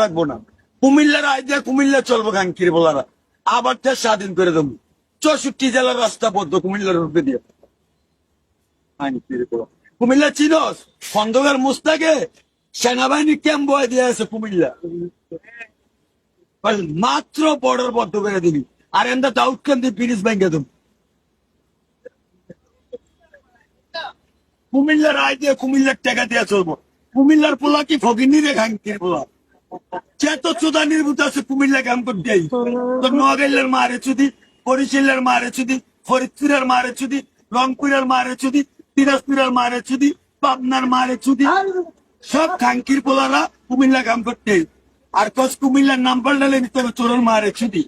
রাখব না। কুমিল্লার আইডিয়া কুমিল্লা চলবো গাঙ্কির বলারা। আবার দেশ স্বাধীন করে দেবো। চৌষট্টি জেলার রাস্তা বদ্ধ কুমিল্লার রূপে দিয়ে। কুমিল্লা চিনস। খন্দকার মুস্তাকে সেনাবাহিনী ক্যাম্প বয়ে দিয়ে আছে কুমিল্লা। মাত্র বর্ডার বদ্ধ করে দিবি। আর এন্দা দাউদ খান দিয়ে ব্রিটিশ ব্যাংকে দেবো। কুমিল্লার আয় দিয়ে কুমিল্লার টাকা দিয়ে চলবো। কুমিল্লার পোলা কি ফকিনি রে খাঙ্কির পোলা? নির্ভূত আছে, কুমিল্লা ক্যাম্প করতে তো নোয়াগাইলের মারে চুদি, বরিশালের মারে চুদি, ফরিদপুরের মারে চুদি, রংপুরের মারে চুদি, দিনাজপুরের মারে চুদি, পাবনার মারে চুদি। সব খাঙ্কির পোলারা কুমিল্লা ক্যাম্প করতে আর কস কুমিল্লার নাম পাল্টালে নিতে হবে চোরের মারে চুদি।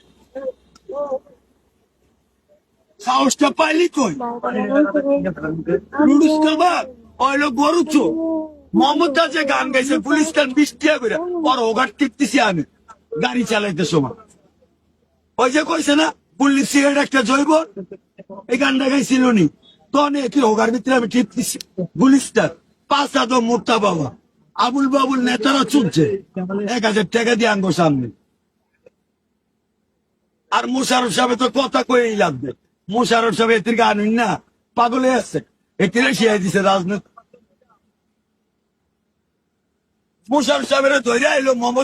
সাহসটা পাইলি কই? নুডুস কাবাব? ওইলো গরু চো মোহাম্মদ দাসে গান গাইছে, পুলিশ গান বৃষ্টিয়া করে, ওর ওঘাট টিপতেছি আমি। গাড়ি চালাইতে সময়। ওই যে কইছে না, পুলিশ একটা জৈব, এই গানটা গাইছিল নি। ভিতরে আমি টিপতেছি। পুলিশটা, পাঁচ বাবা। আবুল বাবুল নেতারা এক হাজার টাকা দিয়ে আনব সামনে। আর মুশারফ সাহেব তো কথা কয়েই লাগবে। মুশারফ সাহেব থেকে আনুন না, পাগলে আছে। এটিরে শিয়াই দিছে রাজনীতি। মুশারফ সাহেবের ধরে এলো মোহাম্মদ